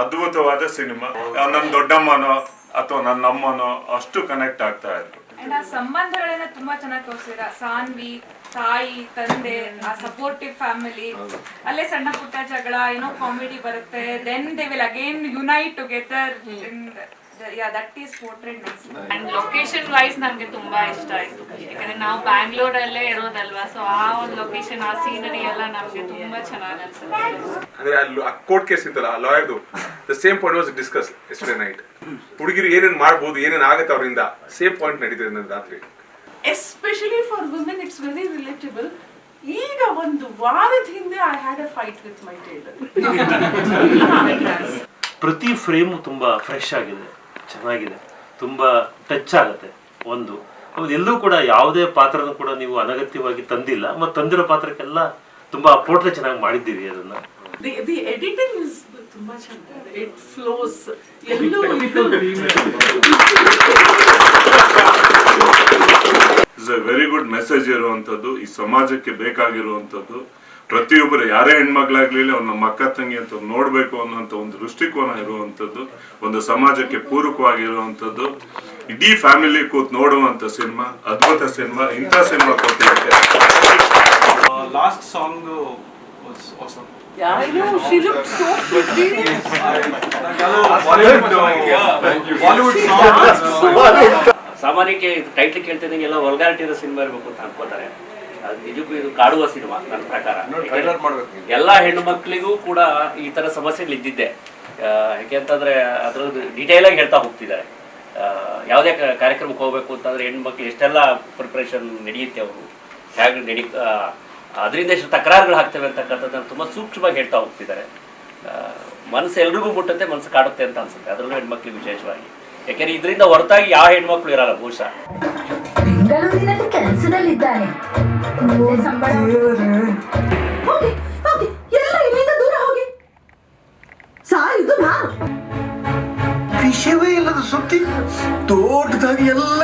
ಅದ್ಭುತವಾದ ಸಿನಿಮಾ. ನನ್ನ ದೊಡ್ಡಮ್ಮನೋ ಅಥವಾ ನನ್ನ ಅಮ್ಮನೋ ಅಷ್ಟು ಕನೆಕ್ಟ್ ಆಗ್ತಾ ಇದ್ರು. ಅಂಡ್ ಆ ಸಂಬಂಧಗಳನ್ನ ತುಂಬಾ ಚೆನ್ನಾಗಿ ತೋರಿಸಿದ. ಸಾನ್ವಿ ತಾಯಿ ತಂದೆ ಆ ಸಪೋರ್ಟಿವ್ ಫ್ಯಾಮಿಲಿ ಅಲ್ಲೇ ಸಣ್ಣ ಪುಟ್ಟ ಜಗಳ ಏನೋ ಕಾಮಿಡಿ ಬರುತ್ತೆ. Then they will again unite together yeah that is portrait nice and location wise ನನಗೆ ತುಂಬಾ ಇಷ್ಟ ಆಯ್ತು. ಯಾಕಂದ್ರೆ ನಾವು ಬ್ಯಾಂಗ್ಳೂರಲ್ಲೇ ಇರೋದಲ್ವಾ ಸೊ ಆ ಒಂದು ಲೊಕೇಶನ್ ಆ ಸೀನರಿ ಎಲ್ಲ ನಮ್ಗೆ ತುಂಬಾ ಚೆನ್ನಾಗಿ ಅನ್ಸುತ್ತೆ. ಅಂದ್ರೆ ಅಲ್ಲಿ ಕೋರ್ಟ್ ಕೇಸ್ ಇತ್ತಲ್ಲ ಲಾಯರ್ದು the same point was discuss ಎಸ್ಟೇ night ಹುಡುಗಿರು ಏನೇನು ಮಾಡ್ಬೋದು ಏನೇನ್ ಆಗುತ್ತೆ ಅವರಿಂದ ಸೇಮ್ ಪಾಯಿಂಟ್ ನಡೀತಿದೆ ನನ್ನ ರಾತ್ರಿ. Especially for women it's very relatable ಈಗ ಒಂದು ವಾರದ ಹಿಂದೆ I had a fight with my tailor ಪ್ರತಿ ಫ್ರೇಮ್ ತುಂಬಾ ಫ್ರೆಶ್ ಆಗಿದೆ. ಚೆನ್ನಾಗಿದೆ. ತುಂಬ ಟಚ್ ಆಗುತ್ತೆ ಒಂದು. ಆಮೇಲೆ ಎಲ್ಲೂ ಕೂಡ ಯಾವುದೇ ಪಾತ್ರನೂ ಕೂಡ ನೀವು ಅನಗತ್ಯವಾಗಿ ತಂದಿಲ್ಲ. ಮತ್ತು ತಂದಿರೋ ಪಾತ್ರಕ್ಕೆಲ್ಲ ತುಂಬ ಪೋಟ್ರೆ ಚೆನ್ನಾಗಿ ಮಾಡಿದ್ದೀವಿ ಅದನ್ನ. ದಿ ದಿ ಎಡಿಟಿಂಗ್ ಇಸ್ ತುಂಬಾ ಚೆನ್ನಾಗಿದೆ. ಇಟ್ ಫ್ಲೋಸ್ ಎಲ್ಲೂ ಇದು is a very good message ಇರುವಂತದ್ದು. ಈ ಸಮಾಜಕ್ಕೆ ಬೇಕಾಗಿರುವಂತದ್ದು. ಪ್ರತಿಯೊಬ್ಬರು ಯಾರೇ ಹೆಣ್ಮಗ್ಳಾಗ್ಲಿ ಅವ್ರು ನಮ್ಮ ಅಕ್ಕ ತಂಗಿ ಅಂತ ನೋಡ್ಬೇಕು ಅನ್ನೋಂಥ ಒಂದು ದೃಷ್ಟಿಕೋನ ಇರುವಂತದ್ದು ಒಂದು ಸಮಾಜಕ್ಕೆ ಪೂರಕವಾಗಿರುವಂಥದ್ದು. ಇಡೀ ಫ್ಯಾಮಿಲಿ ಕೂತ್ ನೋಡುವಂತ ಸಿನಿಮಾ ಅದ್ಭುತ ಸಿನಿಮಾ ಇಂಥ ಸಿನಿಮಾ ಕೊಟ್ಟಿರುತ್ತೆ ಲಾಸ್ಟ್ ಸಾಂಗ್ ಸಾಮಾನ್ಯಕ್ಕೆ ಟೈಟ್ಲ್ ಕೇಳ್ತಿದ್ದಂಗೆಲ್ಲ ಒಲ್ಗಾರಿಟಿ ಇರೋ ಸಿನಿಮಾ ಇರಬೇಕು ಅಂತ ಅನ್ಕೋತಾರೆ. ಅದು ನಿಜಕ್ಕೂ ಇದು ಕಾಡುವ ಸಿನಿಮಾ ನನ್ನ ಪ್ರಕಾರ. ಎಲ್ಲ ಹೆಣ್ಣು ಮಕ್ಕಳಿಗೂ ಕೂಡ ಈ ತರ ಸಮಸ್ಯೆಗಳು ಇದ್ದಿದ್ದೆ. ಯಾಕೆ ಅಂತಂದ್ರೆ ಅದ್ರದ್ದು ಡಿಟೇಲ್ ಆಗಿ ಹೇಳ್ತಾ ಹೋಗ್ತಿದ್ದಾರೆ. ಯಾವುದೇ ಕಾರ್ಯಕ್ರಮಕ್ಕೆ ಹೋಗ್ಬೇಕು ಅಂತಂದ್ರೆ ಹೆಣ್ಣು ಮಕ್ಳು ಎಷ್ಟೆಲ್ಲ ಪ್ರಿಪ್ರೇಷನ್ ನಡೆಯುತ್ತೆ ಅವರು? ಹೇಗೆ ನಡಿ ಅದರಿಂದ ಎಷ್ಟು ತಕರಾರುಗಳು ಆಗ್ತವೆ ಅಂತಕ್ಕಂಥದ್ದನ್ನು ತುಂಬ ಸೂಕ್ಷ್ಮವಾಗಿ ಹೇಳ್ತಾ ಹೋಗ್ತಿದ್ದಾರೆ. ಮನಸ್ಸು ಎಲ್ರಿಗೂ ಮುಟ್ಟುತ್ತೆ ಮನಸ್ಸು ಕಾಡುತ್ತೆ ಅಂತ ಅನ್ಸುತ್ತೆ. ಅದರಲ್ಲೂ ಹೆಣ್ಮಕ್ಳಿಗೆ ವಿಶೇಷವಾಗಿ. ಯಾಕೆಂದ್ರೆ ಇದರಿಂದ ಹೊರತಾಗಿ ಯಾವ ಹೆಣ್ಮಕ್ಳು ಇರಲ್ಲ ಬಹುಶಃ. ಬೆಂಗಳೂರಿನಲ್ಲಿ ಕೆಲಸದಲ್ಲಿದ್ದಾನೆ. ಸಂಬಳ. ಹೋಗಿ ಎಲ್ಲ ಇಲ್ಲಿಂದ ದೂರ ಹೋಗಿ. ಸುದ್ದಿ. ಎಲ್ಲ